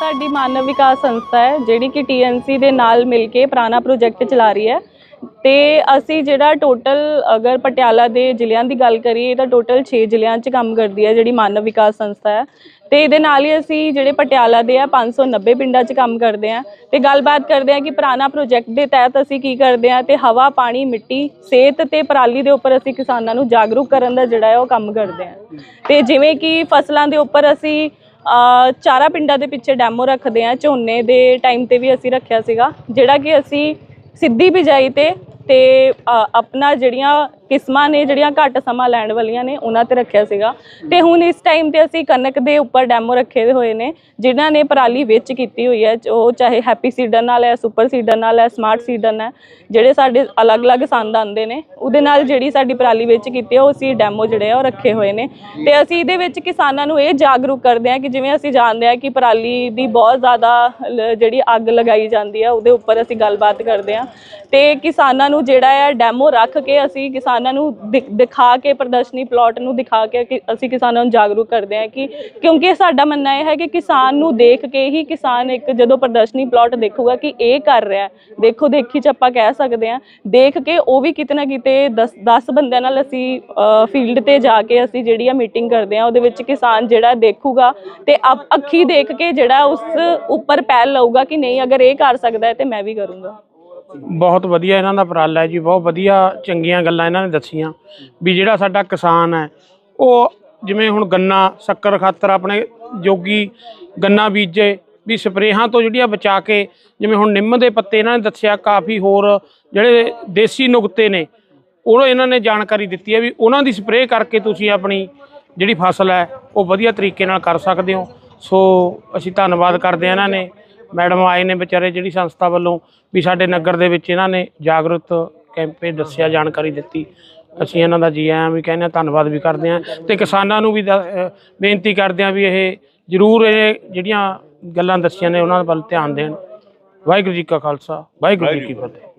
ਸਾਡੀ ਮਾਨਵ ਵਿਕਾਸ ਸੰਸਥਾ ਹੈ, ਜਿਹੜੀ ਕਿ ਟੀਐਨਸੀ ਦੇ ਨਾਲ ਮਿਲ ਕੇ ਪੁਰਾਣਾ ਪ੍ਰੋਜੈਕਟ ਚਲਾ ਰਹੀ ਹੈ। ਤੇ ਅਸੀਂ ਜਿਹੜਾ ਟੋਟਲ ਅਗਰ ਪਟਿਆਲਾ ਦੇ ਜ਼ਿਲ੍ਹਿਆਂ ਦੀ ਗੱਲ ਕਰੀਏ, ਤਾਂ ਟੋਟਲ 6 ਜ਼ਿਲ੍ਹਿਆਂ 'ਚ ਕੰਮ ਕਰਦੀ ਹੈ ਜਿਹੜੀ ਮਾਨਵ ਵਿਕਾਸ ਸੰਸਥਾ ਹੈ। ਤੇ ਇਹਦੇ ਨਾਲ ਹੀ ਅਸੀਂ ਜਿਹੜੇ ਪਟਿਆਲਾ ਦੇ ਆ 590 ਪਿੰਡਾਂ 'ਚ ਕੰਮ ਕਰਦੇ ਆ ਤੇ ਗੱਲਬਾਤ ਕਰਦੇ ਆ ਕਿ ਪੁਰਾਣਾ ਪ੍ਰੋਜੈਕਟ ਦੇ ਤਹਿਤ ਅਸੀਂ ਕੀ ਕਰਦੇ ਆ ਤੇ ਹਵਾ, ਪਾਣੀ, ਮਿੱਟੀ, ਸਿਹਤ ਤੇ ਪਰਾਲੀ ਦੇ ਉੱਪਰ ਅਸੀਂ ਕਿਸਾਨਾਂ ਨੂੰ ਜਾਗਰੂਕ ਕਰਨ ਦਾ ਜਿਹੜਾ ਹੈ ਉਹ ਕੰਮ ਕਰਦੇ ਆ ਤੇ ਜਿਵੇਂ ਕਿ ਫਸਲਾਂ ਦੇ ਉੱਪਰ ਅਸੀਂ ਚਾਰਾਂ ਪਿੰਡਾਂ ਦੇ ਪਿੱਛੇ ਡੈਮੋ ਰੱਖਦੇ ਆ, ਝੋਨੇ ਦੇ ਟਾਈਮ ਤੇ ਵੀ ਅਸੀਂ ਰੱਖਿਆ ਸੀਗਾ, ਜਿਹੜਾ ਕਿ ਅਸੀਂ ਸਿੱਧੀ ਬਿਜਾਈ ਤੇ ਤੇ ਆਪਣਾ ਜਿਹੜੀਆਂ ਕਿਸਮਾਂ ਨੇ ਜਿਹੜੀਆਂ ਘੱਟ ਸਮਾਂ ਲੈਣ ਵਾਲੀਆਂ ਨੇ ਉਹਨਾਂ ਤੇ ਰੱਖਿਆ ਸੀਗਾ। ਤੇ ਹੁਣ ਇਸ ਟਾਈਮ ਤੇ ਅਸੀਂ ਕਣਕ ਦੇ ਉੱਪਰ ਡੈਮੋ ਰੱਖੇ ਹੋਏ ਨੇ ਜਿਨ੍ਹਾਂ ਨੇ ਪਰਾਲੀ ਵਿੱਚ ਕੀਤੀ ਹੋਈ ਹੈ। ਉਹ ਚਾਹੇ ਹੈਪੀ ਸੀਡਰ ਨਾਲ ਹੈ ਸੁਪਰ ਸੀਡਰ ਨਾਲ ਹੈ ਸਮਾਰਟ ਸੀਡਰ ਨਾਲ ਹੈ, ਜਿਹੜੇ ਸਾਡੇ ਅਲੱਗ-ਅਲੱਗ ਸੰਦ ਆਉਂਦੇ ਨੇ ਉਹਦੇ ਨਾਲ ਜਿਹੜੀ ਸਾਡੀ ਪਰਾਲੀ ਵਿੱਚ ਕੀਤੀ ਹੈ ਉਹ ਅਸੀਂ ਡੈਮੋ ਜਿਹੜੇ ਆ ਉਹ ਰੱਖੇ ਹੋਏ ਨੇ। ਤੇ ਅਸੀਂ ਇਹਦੇ ਵਿੱਚ ਕਿਸਾਨਾਂ ਨੂੰ ਇਹ ਜਾਗਰੂਕ ਕਰਦੇ ਹਾਂ ਕਿ ਜਿਵੇਂ ਅਸੀਂ ਜਾਣਦੇ ਹਾਂ ਕਿ ਪਰਾਲੀ ਦੀ ਬਹੁਤ ਜ਼ਿਆਦਾ ਲ- ਜਿਹੜੀ ਅੱਗ ਲਗਾਈ ਜਾਂਦੀ ਹੈ ਉਹਦੇ ਉੱਪਰ ਅਸੀਂ ਗੱਲਬਾਤ ਕਰਦੇ ਹਾਂ। ਤੇ ਕਿਸਾਨਾਂ ਨੂੰ ਜਿਹੜਾ ਹੈ ਡੈਮੋ ਰੱਖ ਕੇ ਅਸੀਂ ਕਿਸਾਨ ਨੂੰ ਦਿਖਾ ਕੇ, ਪ੍ਰਦਰਸ਼ਨੀ ਪਲਾਟ ਨੂੰ ਦਿਖਾ ਕੇ ਕਿ ਅਸੀਂ ਕਿਸਾਨਾਂ ਨੂੰ ਜਾਗਰੂਕ ਕਰਦੇ ਹਾਂ ਕਿ ਕਿਉਂਕਿ ਸਾਡਾ ਮੰਨਣਾ ਇਹ ਹੈ ਕਿ ਕਿਸਾਨ ਨੂੰ ਦੇਖ ਕੇ ਹੀ ਕਿਸਾਨ ਇੱਕ ਜਦੋਂ ਪ੍ਰਦਰਸ਼ਨੀ ਪਲਾਟ ਦੇਖੂਗਾ ਕਿ ਇਹ ਕਰ ਰਿਹਾ ਦੇਖੋ, ਦੇਖੀ ਚ ਆਪਾਂ ਕਹਿ ਸਕਦੇ ਹਾਂ। ਦੇਖ ਕੇ ਉਹ ਵੀ ਕਿਤੇ ਨਾ ਕਿਤੇ 10 10 ਬੰਦਿਆਂ ਨਾਲ ਅਸੀਂ ਫੀਲਡ ਤੇ ਜਾ ਕੇ ਅਸੀਂ ਜਿਹੜੀ ਆ ਮੀਟਿੰਗ ਕਰਦੇ ਹਾਂ, ਉਹਦੇ ਵਿੱਚ ਕਿਸਾਨ ਜਿਹੜਾ ਦੇਖੂਗਾ ਤੇ ਅੱਖੀ ਦੇਖ ਕੇ ਜਿਹੜਾ ਉਸ ਉੱਪਰ ਪਹਿਲ ਲਊਗਾ ਕਿ ਨਹੀਂ, ਅਗਰ ਇਹ ਕਰ ਸਕਦਾ ਹੈ ਤੇ ਮੈਂ ਵੀ ਕਰੂੰਗਾ। ਬਹੁਤ ਵਧੀਆ ਇਹਨਾਂ ਦਾ ਉਪਰਾਲਾ ਹੈ ਜੀ, ਬਹੁਤ ਵਧੀਆ ਚੰਗੀਆਂ ਗੱਲਾਂ ਇਹਨਾਂ ਨੇ ਦੱਸੀਆਂ ਵੀ ਜਿਹੜਾ ਸਾਡਾ ਕਿਸਾਨ ਹੈ, ਉਹ ਜਿਵੇਂ ਹੁਣ ਗੰਨਾ ਸ਼ੱਕਰ ਖਾਤਰ ਆਪਣੇ ਜੋਗੀ ਗੰਨਾ ਬੀਜੇ, ਵੀ ਸਪਰੇਹਾਂ ਤੋਂ ਜਿਹੜੀਆਂ ਬਚਾ ਕੇ ਜਿਵੇਂ ਹੁਣ ਨਿੰਮ ਦੇ ਪੱਤੇ ਇਹਨਾਂ ਨੇ ਦੱਸਿਆ, ਕਾਫੀ ਹੋਰ ਜਿਹੜੇ ਦੇਸੀ ਨੁਕਤੇ ਨੇ, ਉਹ ਇਹਨਾਂ ਨੇ ਜਾਣਕਾਰੀ ਦਿੱਤੀ ਹੈ ਵੀ ਉਹਨਾਂ ਦੀ ਸਪਰੇਅ ਕਰਕੇ ਤੁਸੀਂ ਆਪਣੀ ਜਿਹੜੀ ਫਸਲ ਹੈ, ਉਹ ਵਧੀਆ ਤਰੀਕੇ ਨਾਲ ਕਰ ਸਕਦੇ ਹੋ। ਸੋ ਅਸੀਂ ਧੰਨਵਾਦ ਕਰਦੇ ਹਾਂ ਇਹਨਾਂ ਨੇ। ਮੈਡਮ ਆਏ ਨੇ ਵਿਚਾਰੇ ਜਿਹੜੀ ਸੰਸਥਾ ਵੱਲੋਂ ਵੀ ਸਾਡੇ ਨਗਰ ਦੇ ਵਿੱਚ ਇਹਨਾਂ ਨੇ ਜਾਗਰੂਕ ਕੈਂਪੇ ਦੱਸਿਆ ਜਾਣਕਾਰੀ ਦਿੱਤੀ। ਅਸੀਂ ਇਹਨਾਂ ਦਾ ਜੀ ਆਇਆਂ ਵੀ ਕਹਿੰਦੇ ਹਾਂ ਧੰਨਵਾਦ ਵੀ ਕਰਦੇ ਹਾਂ ਤੇ ਕਿਸਾਨਾਂ ਨੂੰ ਵੀ ਬੇਨਤੀ ਕਰਦੇ ਹਾਂ ਵੀ ਇਹ ਜ਼ਰੂਰ ਇਹ ਜਿਹੜੀਆਂ ਗੱਲਾਂ ਦੱਸੀਆਂ ਨੇ ਉਹਨਾਂ ਵੱਲ ਧਿਆਨ ਦੇਣ। ਵਾਹਿਗੁਰੂ ਜੀ ਕਾ ਖਾਲਸਾ ਵਾਹਿਗੁਰੂ ਜੀ ਕੀ ਫਤਿਹ।